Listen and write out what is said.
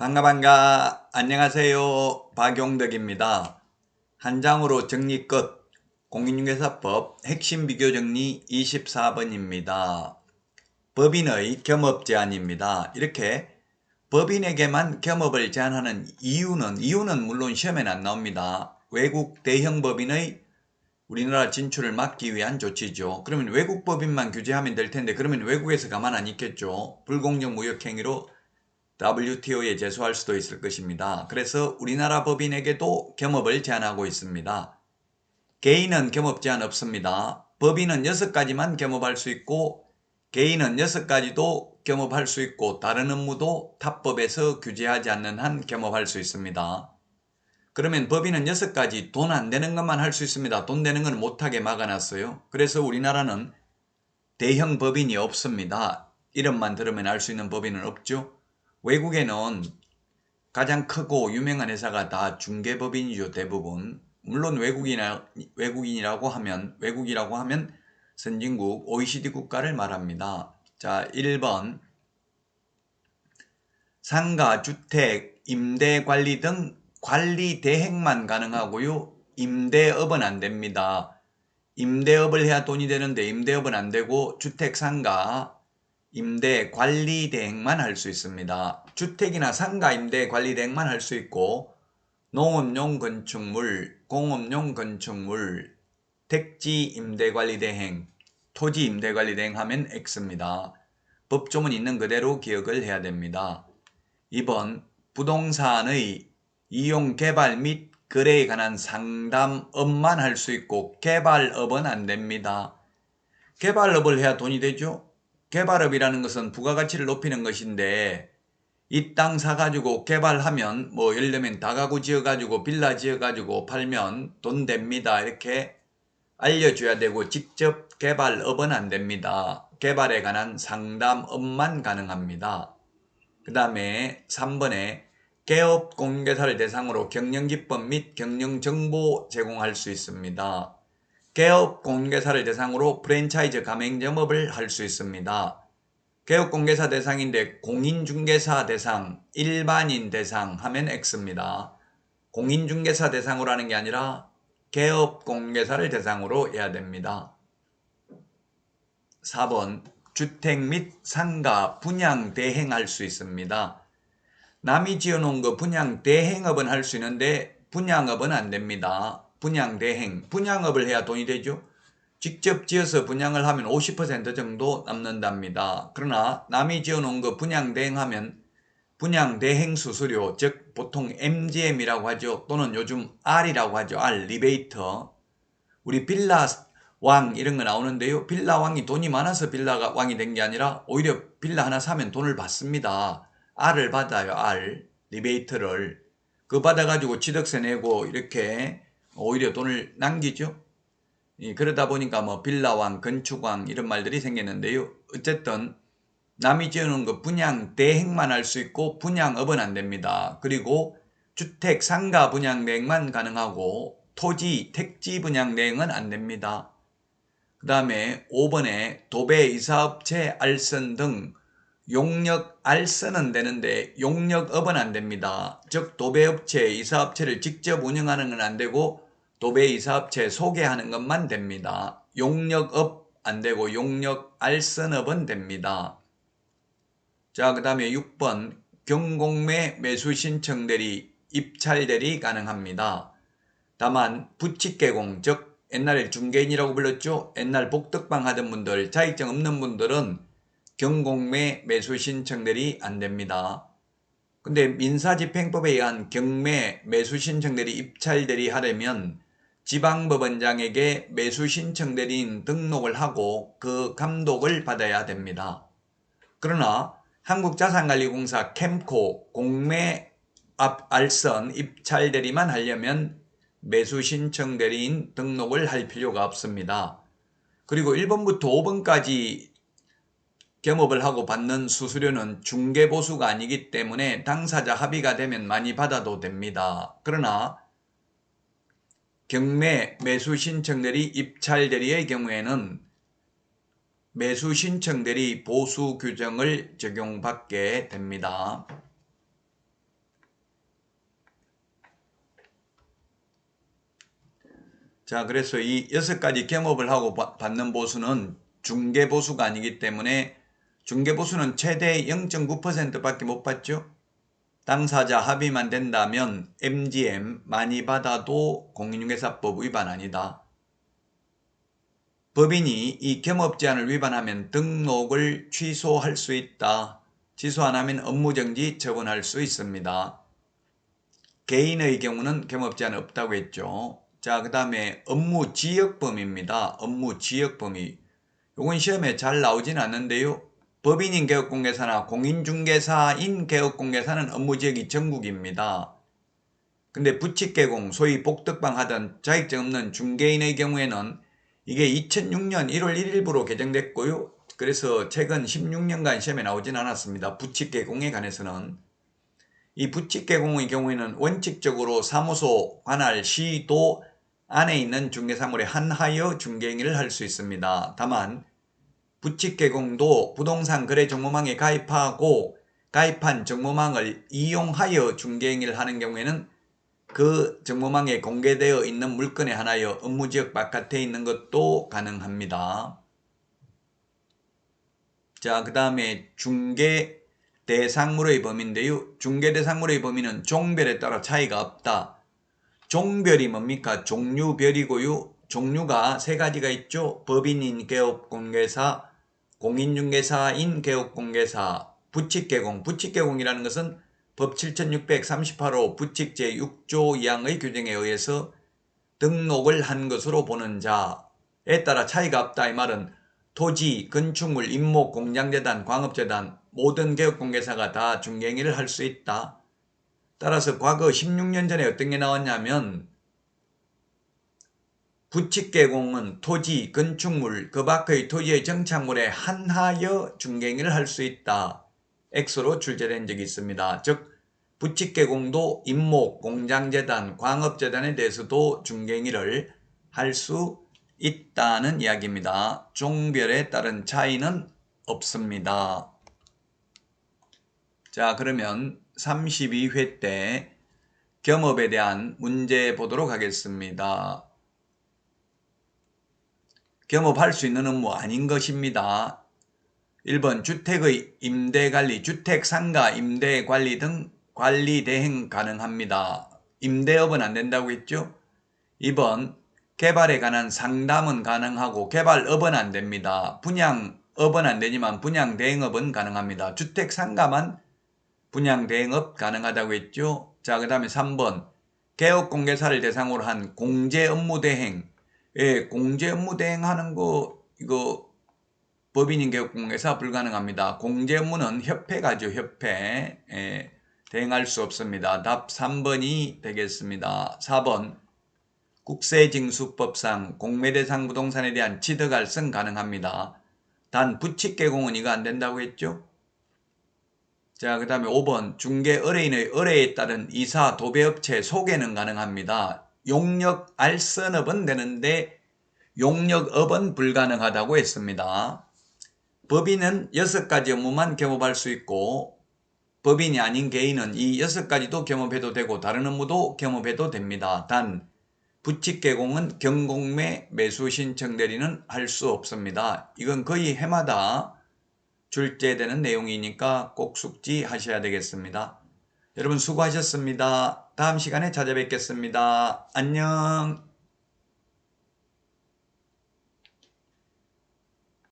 반가 반가 안녕하세요 박용덕입니다. 한 장으로 정리 끝 공인중개사법 핵심 비교 정리 24번입니다. 법인의 겸업 제한입니다. 이렇게 법인에게만 겸업을 제한하는 이유는 이유는 물론 시험에는 안 나옵니다. 외국 대형 법인의 우리나라 진출을 막기 위한 조치죠. 그러면 외국 법인만 규제하면 될 텐데 그러면 외국에서 가만 안 있겠죠. 불공정 무역 행위로 WTO에 제소할 수도 있을 것입니다. 그래서 우리나라 법인에게도 겸업을 제한하고 있습니다. 개인은 겸업 제한 없습니다. 법인은 6가지만 겸업할 수 있고 개인은 6가지도 겸업할 수 있고 다른 업무도 탑법에서 규제하지 않는 한 겸업할 수 있습니다. 그러면 법인은 6가지 돈 안 되는 것만 할 수 있습니다. 돈 되는 건 못하게 막아놨어요. 그래서 우리나라는 대형 법인이 없습니다. 이름만 들으면 알 수 있는 법인은 없죠. 외국에는 가장 크고 유명한 회사가 다 중개법인이죠 대부분 물론 외국이나 외국인이라고 하면 외국이라고 하면 선진국 OECD 국가를 말합니다. 자 1번 상가, 주택, 임대 관리 등 관리 대행만 가능하고요. 임대업은 안 됩니다. 임대업을 해야 돈이 되는데 임대업은 안 되고 주택 상가, 임대 관리 대행만 할 수 있습니다. 주택이나 상가 임대 관리 대행만 할 수 있고 농업용 건축물, 공업용 건축물, 택지 임대 관리 대행, 토지 임대 관리 대행 하면 X입니다. 법조문 있는 그대로 기억을 해야 됩니다. 2번 부동산의 이용 개발 및 거래에 관한 상담업만 할 수 있고 개발업은 안 됩니다. 개발업을 해야 돈이 되죠? 개발업이라는 것은 부가가치를 높이는 것인데 이 땅 사가지고 개발하면 뭐 예를 들면 다가구 지어가지고 빌라 지어가지고 팔면 돈 됩니다. 이렇게 알려줘야 되고 직접 개발업은 안 됩니다. 개발에 관한 상담업만 가능합니다. 그 다음에 3번에 개업 공개사를 대상으로 경영기법 및 경영정보 제공할 수 있습니다. 개업 공개사를 대상으로 프랜차이즈 가맹점업을 할 수 있습니다. 개업 공개사 대상인데 공인중개사 대상, 일반인 대상 하면 X입니다. 공인중개사 대상으로 하는 게 아니라 개업 공개사를 대상으로 해야 됩니다. 4번 주택 및 상가 분양 대행할 수 있습니다. 남이 지어놓은 거 분양 대행업은 할 수 있는데 분양업은 안 됩니다. 분양 대행, 분양업을 해야 돈이 되죠. 직접 지어서 분양을 하면 50% 정도 남는답니다. 그러나 남이 지어놓은 거 분양 대행하면 분양 대행 수수료, 즉 보통 MGM이라고 하죠. 또는 요즘 R이라고 하죠. R, 리베이터. 우리 빌라 왕 이런 거 나오는데요. 빌라 왕이 돈이 많아서 빌라가 왕이 된 게 아니라 오히려 빌라 하나 사면 돈을 받습니다. R을 받아요. R, 리베이터를. 그 받아가지고 취득세 내고 이렇게 오히려 돈을 남기죠. 그러다 보니까 뭐 빌라왕, 건축왕 이런 말들이 생겼는데요. 어쨌든 남이 지어놓은 거 분양 대행만 할 수 있고 분양업은 안 됩니다. 그리고 주택 상가 분양 대행만 가능하고 토지 택지 분양 대행은 안 됩니다. 그 다음에 5번에 도배 이사업체 알선 등 용역 알선은 되는데 용역업은 안 됩니다. 즉 도배업체 이사업체를 직접 운영하는 건 안 되고 도배 이사업체 소개하는 것만 됩니다. 용역업 안 되고 용역 알선업은 됩니다. 자, 그 다음에 6번 경공매 매수 신청 대리, 입찰 대리 가능합니다. 다만 부칙개공, 즉 옛날에 중개인이라고 불렀죠. 옛날 복덕방 하던 분들, 자격증 없는 분들은 경공매 매수 신청 대리 안 됩니다. 근데 민사집행법에 의한 경매 매수 신청 대리 입찰 대리 하려면 지방법원장에게 매수 신청 대리인 등록을 하고 그 감독을 받아야 됩니다. 그러나 한국자산관리공사 캠코 공매 앞 알선 입찰 대리만 하려면 매수 신청 대리인 등록을 할 필요가 없습니다. 그리고 1번부터 5번까지 겸업을 하고 받는 수수료는 중개보수가 아니기 때문에 당사자 합의가 되면 많이 받아도 됩니다. 그러나 경매 매수 신청 대리 입찰 대리의 경우에는 매수 신청 대리 보수 규정을 적용받게 됩니다. 자 그래서 이 여섯 가지 경업을 하고 받는 보수는 중개보수가 아니기 때문에 중개 보수는 최대 0.9%밖에 못 받죠. 당사자 합의만 된다면 MGM 많이 받아도 공인중개사법 위반 아니다. 법인이 이 겸업 제한을 위반하면 등록을 취소할 수 있다. 취소 안 하면 업무정지 처분할 수 있습니다. 개인의 경우는 겸업 제한 없다고 했죠. 자, 그 다음에 업무 지역 범위입니다. 업무 지역 범위. 요건 시험에 잘 나오진 않는데요. 법인인 개업공개사나 공인중개사인 개업공개사는 업무 지역이 전국입니다. 근데 부칙개공, 소위 복덕방 하던 자격증 없는 중개인의 경우에는 이게 2006년 1월 1일부로 개정됐고요. 그래서 최근 16년간 시험에 나오진 않았습니다. 부칙개공에 관해서는. 이 부칙개공의 경우에는 원칙적으로 사무소, 관할, 시 도 안에 있는 중개사물에 한하여 중개행위를 할 수 있습니다. 다만 부칙개공도 부동산 거래 정보망에 가입하고 가입한 정보망을 이용하여 중개행위를 하는 경우에는 그 정보망에 공개되어 있는 물건에 한하여 업무지역 바깥에 있는 것도 가능합니다. 자, 그 다음에 중개 대상물의 범위인데요. 중개 대상물의 범위는 종별에 따라 차이가 없다. 종별이 뭡니까? 종류별이고요. 종류가 세 가지가 있죠. 법인인 개업 공개사, 공인중개사인 개업공개사, 부칙개공. 부칙개공이라는 것은 법 7638호 부칙 제6조 2항의 규정에 의해서 등록을 한 것으로 보는 자에 따라 차이가 없다. 이 말은 토지, 건축물, 임목, 공장재단, 광업재단 모든 개업공개사가 다 중개행위를 할 수 있다. 따라서 과거 16년 전에 어떤 게 나왔냐면 부칙개공은 토지, 건축물, 그 밖의 토지의 정착물에 한하여 중개행위를 할 수 있다. 엑소로 출제된 적이 있습니다. 즉 부칙개공도 임목, 공장재단, 광업재단에 대해서도 중개행위를 할 수 있다는 이야기입니다. 종별에 따른 차이는 없습니다. 자, 그러면 32회 때 겸업에 대한 문제 보도록 하겠습니다. 겸업할 수 있는 업무 아닌 것입니다. 1번 주택의 임대관리, 주택상가 임대관리 등 관리 대행 가능합니다. 임대업은 안 된다고 했죠? 2번 개발에 관한 상담은 가능하고 개발업은 안 됩니다. 분양업은 안 되지만 분양 대행업은 가능합니다. 주택 상가만 분양 대행업 가능하다고 했죠? 자, 그 다음에 3번 개업 공개사를 대상으로 한 공제 업무 대행 예, 공제 업무 대행하는 거 이거 법인인 개업공개사 불가능합니다. 공제 업무는 협회가죠, 협회. 예, 대행할 수 없습니다. 답 3번이 되겠습니다. 4번 국세징수법상 공매대상 부동산에 대한 취득할성 가능합니다. 단 부칙개공은 이거 안 된다고 했죠? 자, 그 다음에 5번 중개 의뢰인의 의뢰에 따른 이사 도배업체 소개는 가능합니다. 용역 알선업은 되는데 용역업은 불가능하다고 했습니다. 법인은 6가지 업무만 겸업할 수 있고 법인이 아닌 개인은 이 6가지도 겸업해도 되고 다른 업무도 겸업해도 됩니다. 단 부칙 개공은 경공매 매수 신청 대리는 할 수 없습니다. 이건 거의 해마다 출제되는 내용이니까 꼭 숙지하셔야 되겠습니다. 여러분 수고하셨습니다. 다음 시간에 찾아뵙겠습니다. 안녕.